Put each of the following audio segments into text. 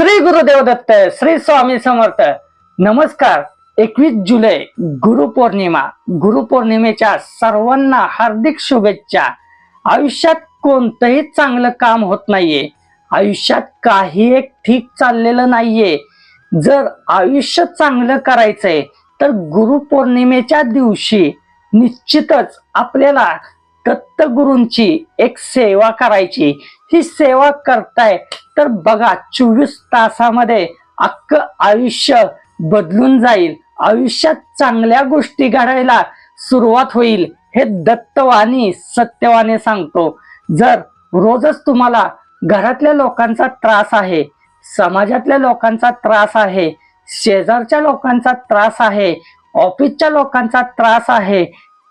श्री गुरुदेव दत्त श्री स्वामी समर्थ. नमस्कार. एकवीस जुलै गुरुपौर्णिमा गुरुपौर्णिमेच्या सर्वांना हार्दिक शुभेच्छा. आयुष्यात कोणतंही चांगलं काम होत नाहीये. आयुष्यात काही एक ठीक चाललेलं नाहीये. जर आयुष्य चांगलं करायचंय तर गुरुपौर्णिमेच्या दिवशी निश्चितच आपल्याला दत्तगुरूंची एक सेवा करायची. ही सेवा करताय तर बघा चोवीस तासामध्ये अख्खं आयुष्य बदलून जाईल. आयुष्यात चांगल्या गोष्टी घडायला सुरुवात होईल हे दत्तवाणी सत्यवाने सांगतो. जर रोजच तुम्हाला घरातल्या लोकांचा त्रास आहे समाजातल्या लोकांचा त्रास आहे शेजारच्या लोकांचा त्रास आहे ऑफिसच्या लोकांचा त्रास आहे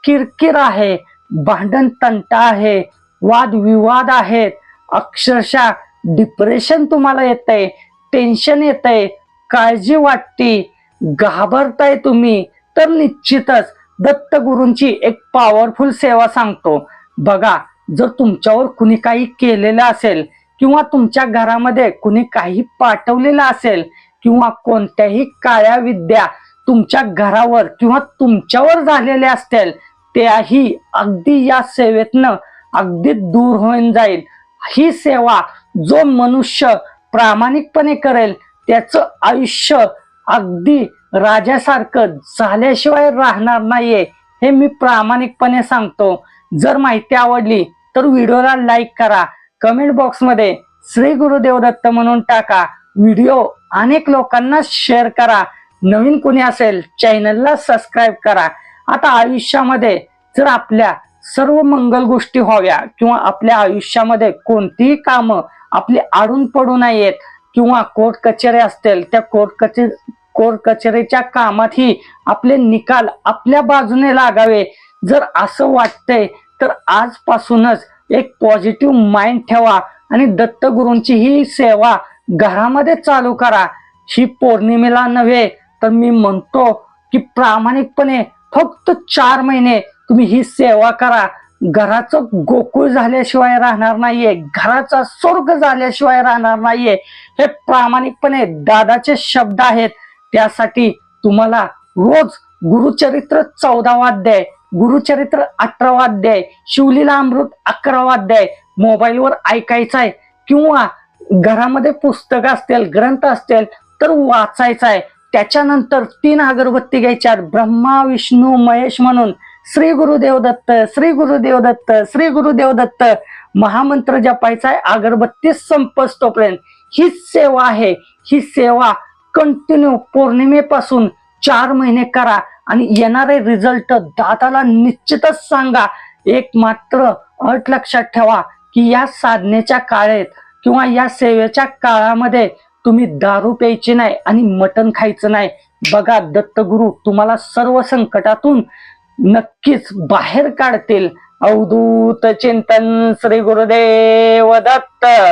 किरकिर आहे भांडण तंटा आहे वादविवाद आहेत. अक्षरशः डिप्रेशन तुम्हाला येतंय टेन्शन येतंय काळजी वाटते. घाबरताय तुम्ही तर निश्चितच दत्तगुरूंची एक पॉवरफुल सेवा सांगतो. बघा जर तुमच्यावर कुणी काही केलेलं असेल किंवा तुमच्या घरामध्ये कुणी काही पाठवलेलं असेल किंवा कोणत्याही काळ्या विद्या तुमच्या घरावर किंवा तुमच्यावर झालेल्या असतील त्याही अगदी या सेवेतनं अगदी दूर होऊन जाईल. ही सेवा जो मनुष्य प्रामाणिकपणे करेल त्याचं आयुष्य अगदी राजासारखं झाल्याशिवाय राहणार नाहीये हे मी प्रामाणिकपणे सांगतो. जर माहिती आवडली तर व्हिडिओला लाईक करा. कमेंट बॉक्समध्ये श्री गुरुदेव दत्त म्हणून टाका. व्हिडिओ अनेक लोकांना शेअर करा. नवीन कोणी असेल चॅनलला सबस्क्राईब करा. आता आयुष्यामध्ये जर आपल्या सर्व मंगल गोष्टी व्हाव्या किंवा आपल्या आयुष्यामध्ये कोणतीही कामं आपली आडून पडू नयेत किंवा कोर्ट कचेरी असतील त्या कोर्ट कचे कोर्ट कचेरीच्या कामातही आपले निकाल आपल्या बाजूने लागावे. जर असं वाटतंय तर आजपासूनच एक पॉझिटिव्ह माइंड ठेवा आणि दत्तगुरूंची ही सेवा घरामध्ये चालू करा. ही पौर्णिमेला नव्हे तर मी म्हणतो की प्रामाणिकपणे फक्त चार महिने तुम्ही ही सेवा करा. घराचं गोकुळ झाल्याशिवाय राहणार नाहीये. घराचा स्वर्ग झाल्याशिवाय राहणार नाहीये. हे प्रामाणिकपणे दादाचे शब्द आहेत. त्यासाठी तुम्हाला रोज गुरुचरित्र चौदावा अध्याय गुरुचरित्र अठरावा अध्याय शिवलीला अमृत अकरावा अध्याय मोबाईलवर ऐकायचा आहे किंवा घरामध्ये पुस्तक असतील ग्रंथ असतील तर वाचायचा आहे त्याच्यानंतर तीन अगरबत्ती घ्यायच्या ब्रह्मा विष्णू महेश म्हणून श्री गुरुदेव दत्त श्री गुरुदेव दत्त श्री गुरुदेव दत्त महामंत्र जपायचा आहे अगरबत्ती संपस तोपर्यंत हीच सेवा आहे. ही सेवा कंटिन्यू पौर्णिमेपासून चार महिने करा आणि येणारे रिझल्ट दादाला निश्चितच सांगा. एक मात्र अट लक्षात ठेवा की या साधनेच्या काळेत किंवा या सेवेच्या काळामध्ये तुम्ही दारू प्यायची नाही आणि मटण खायचं नाही. बघा दत्तगुरु तुम्हाला सर्व संकटातून नक्कीच बाहेर काढतील. अवधूत चिंतन श्री गुरुदेव दत्त.